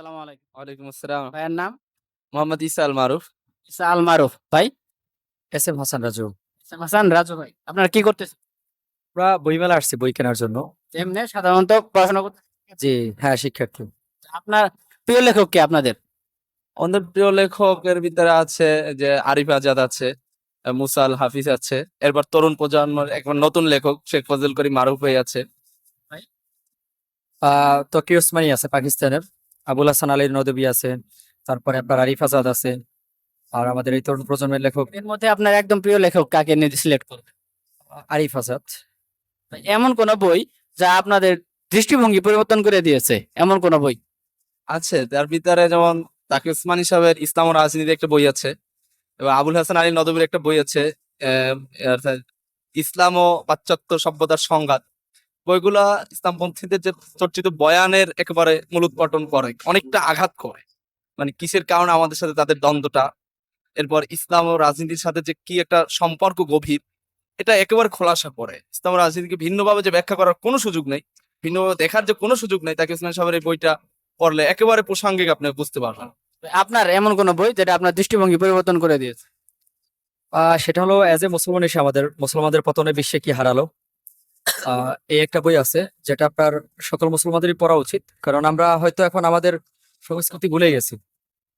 আসসালামু আলাইকুম। ওয়ালাইকুম আসসালাম। ভাইয়ের নাম? মোহাম্মদ ইসা আল মারুফ ইসা আল মারুফ ভাই? S M Hasan Raju. Hasan Raju ভাই আপনারা কি করতেছেন? আমরা বইমেলা আসছি বই কেনার জন্য। এমনি সাধারণত পড়াশোনা করতে জি হ্যাঁ শিক্ষার্থী। আপনার প্রিয় লেখক কে আপনাদের? আমাদের প্রিয় লেখকের ভিতরে আছে যে আরিফ আজাদ আছে মুসাল হাফিজ আছে এরপর তরুণ প্রজন্মের একবার নতুন লেখক শেখ ফজল করিম মারুফ হয়ে আছে। আহ তকি ওসমানী আছে পাকিস্তানের? আবুল হাসান আলীর নদবী আছে তারপরে আপনার আরিফ আজাদ আছে আর আমাদের এই তরুণ প্রজন্মের লেখক। এর মধ্যে আপনার একদম প্রিয় লেখক কাকে সিলেক্ট করবেন? আরিফ আজাদ। এমন কোন বই যা আপনাদের দৃষ্টিভঙ্গি পরিবর্তন করে দিয়েছে? এমন কোন বই? আছে তার ভিতরে যেমন তাকে উসমানী সাহেবের ইসলাম ও রাজনীতি একটা বই আছে এবং আবুল হাসান আলী নদবীর একটা বই আছে আহ, ইসলাম ও পাশ্চাত্য সভ্যতার সংঘাত। বইগুলা ইসলামপন্থীদের যে চর্চিত বয়ানের একেবারে মূল মূলোৎপাটন করে অনেকটা আঘাত করে। মানে কিসের কারণে আমাদের সাথে তাদের দ্বন্দ্বটা এরপর ইসলাম ও রাজনীতির সাথে যে কি একটা সম্পর্ক গভীর এটা একেবারে খোলাসা করে। ইসলাম ও রাজনীতিকে ভিন্নভাবে যে ব্যাখ্যা করার কোনো সুযোগ নেই ভিন্নভাবে দেখার যে কোনো সুযোগ নেই তাকে ইসলাম সাহেবের এই বইটা পড়লে একেবারে প্রাসঙ্গিক আপনি বুঝতে পারবেন। আপনার এমন কোন বই যেটা আপনার দৃষ্টিভঙ্গি পরিবর্তন করে দিয়েছে? আহ সেটা হলো এজ এ মুসলমান এসে আমাদের মুসলমানদের পতনে বিশ্বে কি হারালো? এই একটা বই আছে যেটা আপনার সকল মুসলমানদেরই পড়া উচিত। কারণ আমরা হয়তো এখন আমাদের সংস্কৃতি ভুলে গেছি।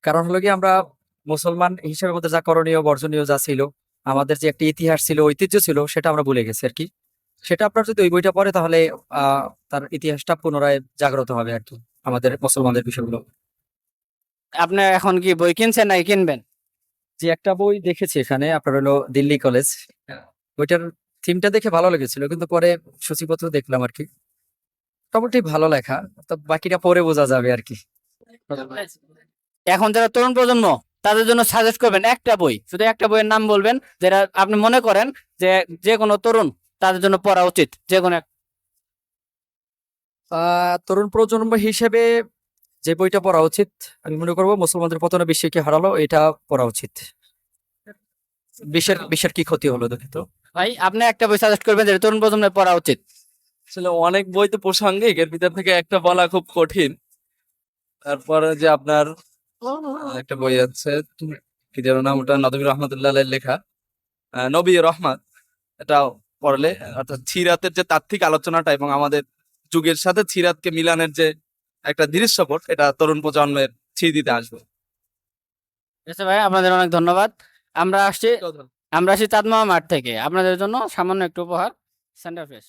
কারণ হলো কি আমরা মুসলমান হিসেবে আমাদের যা করণীয় বর্জনীয় যা ছিল আমাদের যে একটা ইতিহাস ছিল ঐতিহ্য ছিল সেটা আমরা ভুলে গেছি আর কি। সেটা আপনার যদি ওই বইটা পড়ে তাহলে আহ তার ইতিহাসটা পুনরায় জাগ্রত হবে আর কি আমাদের মুসলমানদের বিষয়গুলো। আপনি এখন কি বই কিনছেন নাকি কিনবেন? যে একটা বই দেখেছি এখানে আপনার হলো দিল্লি কলেজ। বইটার থিমটা দেখে ভালো লেগেছিল কিন্তু পরে সূচিপত্র দেখলাম আর কি। মোটামুটি ভালো লেখা তো বাকিটা পরে বোঝা যাবে আর কি। এখন যারা তরুণ প্রজন্ম তাদের জন্য সাজেস্ট করবেন একটা বই শুধু একটা বইয়ের নাম বলবেন যেটা আপনি মনে করেন যে যে কোনো তরুণ তাদের জন্য পড়া উচিত যে কোনো আহ তরুণ প্রজন্ম হিসেবে যে বইটা পড়া উচিত আমি মনে করব মুসলমানদের পতনে বিশ্বে কি হারালো এটা পড়া উচিত। বিশ্বের বিশ্বের কি ক্ষতি হলো দুঃখিত ভাই আপনি একটা বই সাজেস্ট করবেন যেটা তরুণ প্রজন্মের পড়া উচিত। আসলে অনেক বই তো প্রাসঙ্গিক এর ভিতর থেকে একটা বলা খুব কঠিন। তারপরে যে আপনার একটা বই আছে কি যেন নাম ওটা নদবী রহমতুল্লাহ লেখা নবী রহমান এটা পড়লে অর্থাৎ ছিরাতের যে তাত্ত্বিক আলোচনাটা এবং আমাদের যুগের সাথে ছিরাতকে মিলানের যে একটা দৃশ্যপট এটা তরুণ প্রজন্মের ছি দিতে আসবে ভাই আপনাদের অনেক ধন্যবাদ। আমরা আসছি আমরা আসি চাঁদমা মাঠ থেকে। আপনাদের জন্য সামান্য একটু উপহার সেন্টার ফ্রেশ